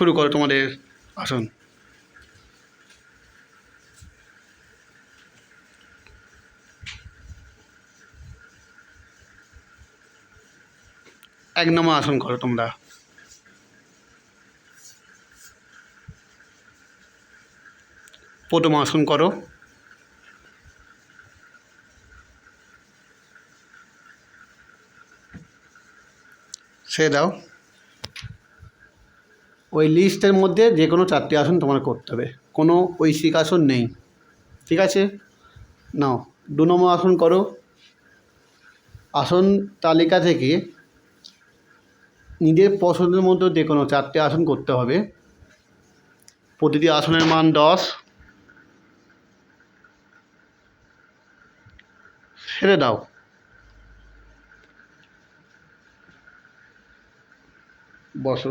শুরু করো তোমাদের আসন। এক নম্বর আসন করো তোমরা। প্রথম আসন করো। সে দাও। ওই লিস্টের মধ্যে যে কোনো চারটি আসন তোমার করতে হবে। কোনো ঐশিক আসন নেই। ঠিক আছে? নাও, দু নম্বর আসন করো। আসন তালিকা থেকে নিজের পছন্দের মতো যে কোনো চারটে আসন করতে হবে। প্রতিটি আসনের মান দশ। ছেড়ে দাও। বসো।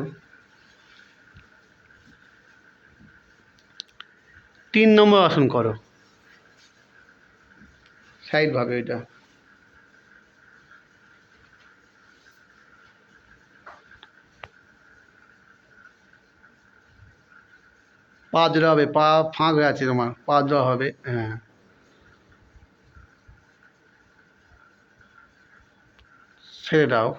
তিন নম্বর আসন করো। সাইড ভাবে এটা। পা জোড়া হবে, পা ফাঁক আছে তোমার, পা জোড়া হবে হ্যাঁ। ছেড়ে দাও।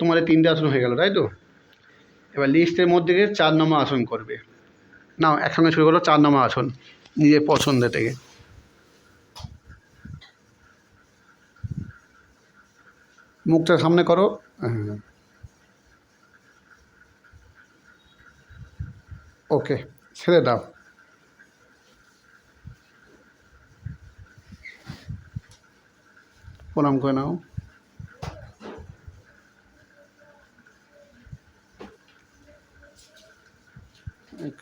তোমাদের তিনটে আসন হয়ে গেল, তাই তো? এবার লিস্টের মধ্যে গিয়ে চার নম্বর আসন করবে। নাও, একসঙ্গে শুরু করো, চার নম্বর আসন, নিজের পছন্দের থেকে। মুখটা সামনে করো। হ্যাঁ। ওকে, ছেড়ে দাও। প্রণাম করে নাও। এক